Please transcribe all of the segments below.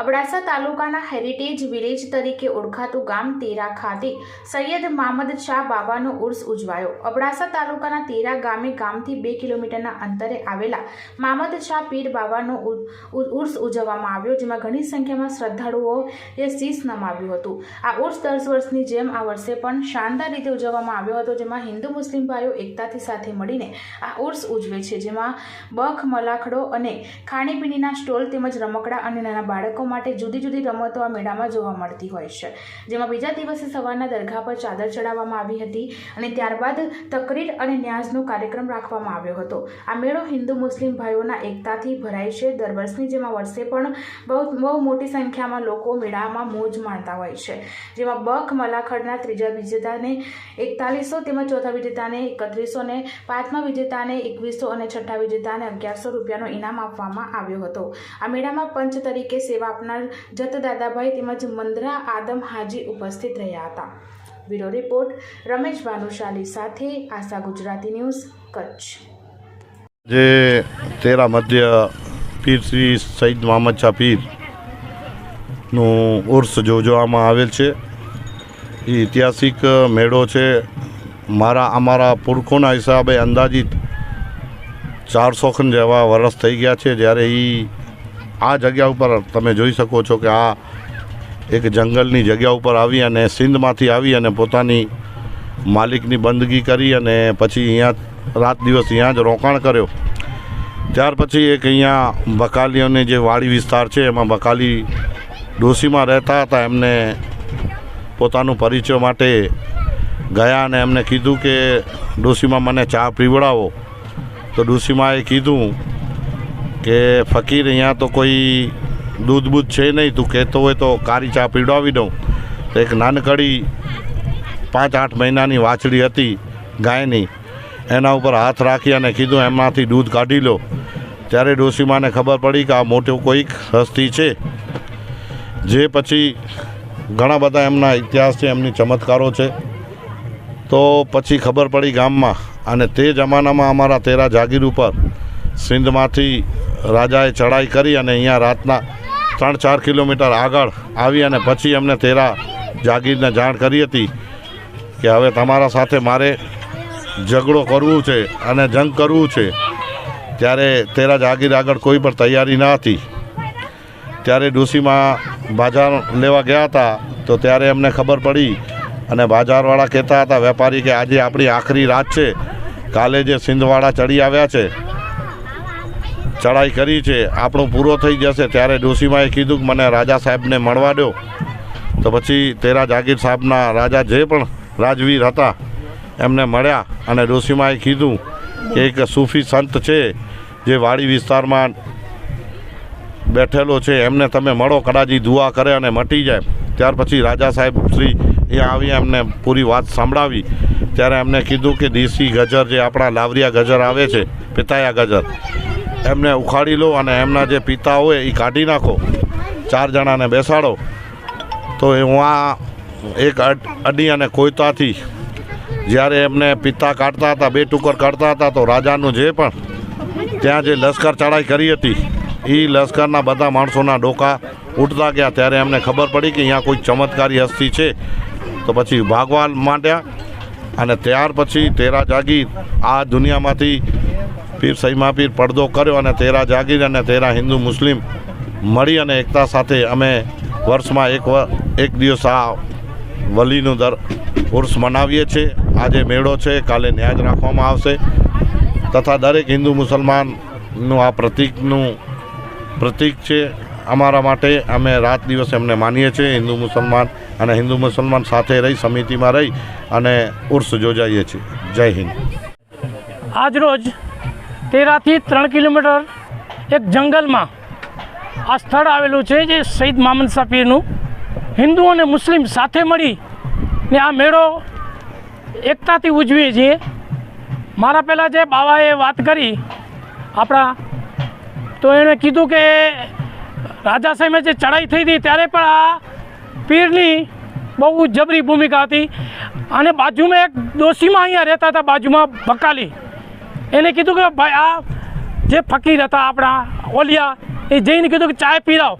અબડાસા તાલુકાના heritage village તરીકે ઓળખાતું ગામ તેરા ખાતે સૈયદ મામદ શાહ બાબાનો ઉર્સ ઉજવાયો. અબડાસા તાલુકાના તેરા ગામે ગામથી બે કિલોમીટરના અંતરે આવેલા મામદ શાહ પીર બાબાનો ઉર્સ ઉજવવામાં આવ્યો, જેમાં ઘણી સંખ્યામાં શ્રદ્ધાળુઓએ શીશ નમાવ્યું હતું. આ ઉર્સ દસ વર્ષની જેમ આ વર્ષે પણ શાનદાર રીતે ઉજવવામાં આવ્યો હતો, જેમાં હિન્દુ, મુસ્લિમ ભાઈઓ એકતાથી સાથે મળીને આ ઉર્સ ઉજવે છે, જેમાં બખ, મલાખડો અને ખાણીપીણીના સ્ટોલ તેમજ રમકડા અને નાના બાળકો માટે જુદી જુદી રમતો આ મેળામાં જોવા મળતી હોય છે. જેમાં બીજા દિવસે સવારના દરગાહ પર ચાદર ચડાવવામાં આવી હતી અને ત્યારબાદ તકરીર અને ન્યાઝનો કાર્યક્રમ રાખવામાં આવ્યો હતો. આ મેળો હિન્દુ મુસ્લિમ ભાઈઓના એકતાથી ભરાય છે. દર વર્ષની જેમાં વર્ષે પણ બહુ બહુ મોટી સંખ્યામાં લોકો મેળામાં મોજ માણતા હોય છે. જેમાં બખ, મલાખડના ત્રીજા વિજેતાને એકતાલીસો તેમજ ચોથા વિજેતાને એકત્રીસો ને પાંચમા વિજેતાને એકવીસો અને છઠ્ઠા વિજેતાને અગિયારસો રૂપિયાનો ઇનામ આપવામાં આવ્યો હતો. આ મેળામાં પંચ તરીકે સેવા આપનાર જત દાદાભાઈ તેમજ મંદરા આદમ હાજી ઉપસ્થિત રહ્યા હતા. બ્યુરો રિપોર્ટ રમેશ ભાનુશાલી સાથે આશા ગુજરાતી ન્યૂઝ કચ્છ. જે તેરા મધ્ય પીર શ્રી સઈદ મોહમ્મદ શાહ પીરનું ઉર્સ જોજવામાં આવેલ છે. એ ઐતિહાસિક મેળો છે. મારા, અમારા પુરખોના હિસાબે અંદાજિત ચારસો ખન જેવા વરસ થઈ ગયા છે. જ્યારે એ આ જગ્યા ઉપર તમે જોઈ શકો છો કે આ એક જંગલની જગ્યા ઉપર આવી અને સિંધમાંથી આવી અને પોતાની માલિકની બંદગી કરી અને પછી અહીંયા રાત દિવસ અહીંયા જ રોકાણ કર્યો. ત્યાર પછી એક અહીંયા બકાલીઓને જે વાડી વિસ્તાર છે, એમાં બકાલી ડોશીમાં રહેતા હતા. એમને પોતાનું પરિચય માટે ગયા અને એમને કીધું કે ડોશીમાં મને ચા પીવડાવો. તો ડોશીમાએ કીધું કે ફકીર અહીંયા તો કોઈ દૂધ બૂધ છે નહીં, તું કહેતો હોય તો કારી ચા પીવડાવી દઉં. તો એક નાનકડી પાંચ આઠ મહિનાની વાછડી હતી ગાયની. એના ઉપર હાથ રાખી અને કીધું, એમાંથી દૂધ કાઢી લો. ત્યારે ડોશીમાને ખબર પડી કે આ મોટો કોઈક હસ્તી છે. જે પછી ઘણા બધા એમના ઇતિહાસ છે, એમની ચમત્કારો છે. તો પછી ખબર પડી ગામમાં. અને તે જમાનામાં અમારા તેરા જાગીર ઉપર સિંધમાંથી રાજાએ ચડાઈ કરી અને અહીંયા રાતના ત્રણ ચાર કિલોમીટર આગળ આવી અને પછી અમને તેરા જાગીરને જાણ કરી હતી કે હવે તમારા સાથે મારે ઝઘડો કરવું છે અને જંગ કરવું છે. ત્યારે તેરા જાગીર આગળ કોઈ પણ તૈયારી ન હતી. ત્યારે ડુસીમાં બાજાર લેવા ગયા હતા તો ત્યારે અમને ખબર પડી અને બાજારવાળા કહેતા હતા, વેપારી, કે આજે આપણી આખરી રાત છે. કાલે જે સિંધવાળા ચડી આવ્યા છે ચડાઈ કરી છે. આપણું પૂરો થઈ જશે. ત્યારે ડોશીમાએ કીધું કે મને રાજા સાહેબને મળવા દો. તો પછી તેરા જાગીર સાહેબના રાજા જે પણ રાજવીર હતા, એમને મળ્યા અને ડોશીમાએ કીધું કે એક સૂફી સંત છે જે વાડી વિસ્તારમાં બેઠેલો છે. એમને તમે મળો, કદાચી દુઆ કરે અને મટી જાય. ત્યાર પછી રાજા સાહેબ શ્રી એ આવી એમને પૂરી વાત સંભળાવી. ત્યારે એમને કીધું કે દેશી ગજર જે આપણા લાવરિયા ગજર આવે છે, પિતાયા ગજર એમને ઉખાડી લો અને એમના જે પિતા હોય એ કાઢી નાખો. ચાર જણાને બેસાડો. તો એ આ એક અડ- અને કોયતાથી જ્યારે એમને પિતા કાઢતા હતા બે ટુકર કાઢતા હતા, તો રાજાનું જે પણ ત્યાં જે લશ્કર ચડાઈ કરી હતી એ લશ્કરના બધા માણસોના ડોકા ઉઠતા ગયા. ત્યારે એમને ખબર પડી કે અહીંયા કોઈ ચમત્કારી હસ્તી છે. તો પછી ભાગવા માંડ્યા અને ત્યાર પછી તેરા જાગીર આ દુનિયામાંથી પીર સૈમા પીર પડદો કર્યો અને તેરા જાગીર અને તેરા હિન્દુ મુસ્લિમ મળી અને એકતા સાથે અમે વર્ષમાં એક એક દિવસ આ વલીનું દર ઉર્સ મનાવીએ છીએ. આજે મેળો છે, કાલે ન્યાજ રાખવામાં આવશે. તથા દરેક હિન્દુ મુસલમાનનું આ પ્રતિકનું પ્રતિક છે. અમારા માટે અમે રાત દિવસ એમને માનીએ છીએ. હિન્દુ મુસલમાન અને હિન્દુ મુસલમાન સાથે રહી, સમિતિમાં રહી અને ઉર્સ યોજાઈએ છીએ. જય હિન્દ. આજ રોજ તેરાથી ત્રણ કિલોમીટર એક જંગલમાં આ સ્થળ આવેલું છે જે શહીદ મામનસા પીરનું હિન્દુ અને મુસ્લિમ સાથે મળી ને આ મેળો એકતાથી ઉજવીએ છીએ. મારા પહેલાં જે બાવાએ વાત કરી, આપણા તો એણે કીધું કે રાજા સાહેબે જે ચડાઈ થઈ હતી ત્યારે પણ આ પીરની બહુ જબરી ભૂમિકા હતી. અને બાજુમાં એક ડોશીમાં અહીંયા રહેતા હતા, બાજુમાં બકાલી એને કીધું કે ભાઈ, આ જે ફકીર હતા આપણા, ઓલિયા, એ જઈને કીધું કે ચાય પીરાવ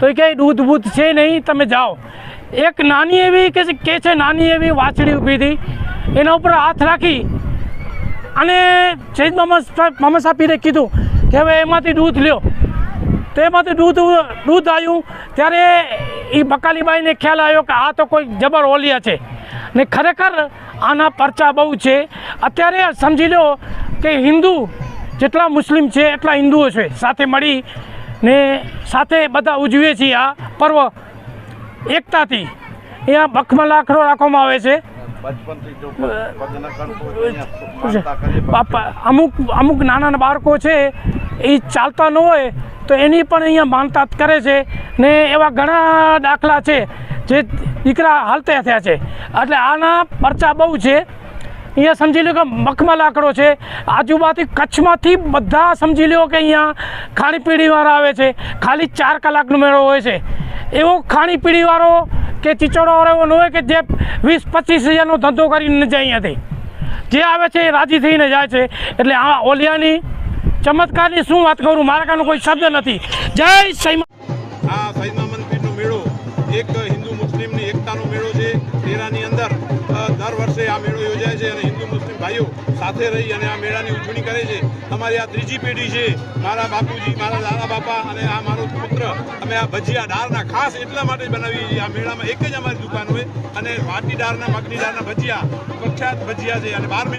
તો એ કહે, દૂધ બૂધ છે નહીં, તમે જાઓ. એક નાની એવી કે કે છે નાની એવી વાછડી ઊભી હતી. એના ઉપર હાથ રાખી અને શહીદ મામા મોહમ્મદ સાપીરે કીધું કે હવે એમાંથી દૂધ લ્યો. તો એમાંથી દૂધ દૂધ આવ્યું. ત્યારે એ બકાલીબાઈને ખ્યાલ આવ્યો કે આ તો કોઈ જબર ઓલિયા છે. ને ખરેખર આના પરચા બહુ છે. અત્યારે સમજી લો કે હિન્દુ જેટલા મુસ્લિમ છે એટલા હિન્દુઓ છે. સાથે મળી ને સાથે બધા ઉજવીએ છીએ આ પર્વ. એકતાથી. અહીંયા બખમાં લાકડો રાખવામાં આવે છે. અમુક અમુક નાના બાળકો છે એ ચાલતા ન હોય તો એની પણ અહીંયા માનતા કરે છે ને એવા ઘણા દાખલા છે જે દીકરા હાલતા થયા છે. એટલે આના પરચા બહુ છે. અહીંયા સમજી લો કે મખમલ લાકડો છે. આજુબાજુ કચ્છમાંથી બધા સમજી લો કે અહીંયા ખાણીપીણીવાળા આવે છે. ખાલી ચાર કલાકનો મેળો હોય છે. એવો ખાણીપીણીવાળો કે ચીચોડાવાળો એવો ન હોય કે જે વીસ પચીસ હજારનો ધંધો કરીને જાય અહીંયાથી. જે આવે છે એ રાજી થઈને જાય છે. એટલે આ ઓલિયાની ચમત્કારની શું વાત કરું? મારા કાનો કોઈ શબ્દ નથી. જય સૈમા આ સૈમા મંદિરનો મેળો એક હિન્દુ મુસ્લિમની એકતાનો મેળો છે. તેરાની ભાઈઓ સાથે રહી અને આ મેળાની ઉજવણી કરે છે. અમારી આ ત્રીજી પેઢી છે. મારા બાપુજી, મારા દાદા બાપા અને આ મારો પુત્ર અમે આ ભજીયા દાળના ખાસ એટલા માટે બનાવીએ છીએ. આ મેળામાં એક જ અમારી દુકાન હોય અને વાટી દાળના મગની દાળના ભજીયા પ્રખ્યાત ભજીયા છે અને બાર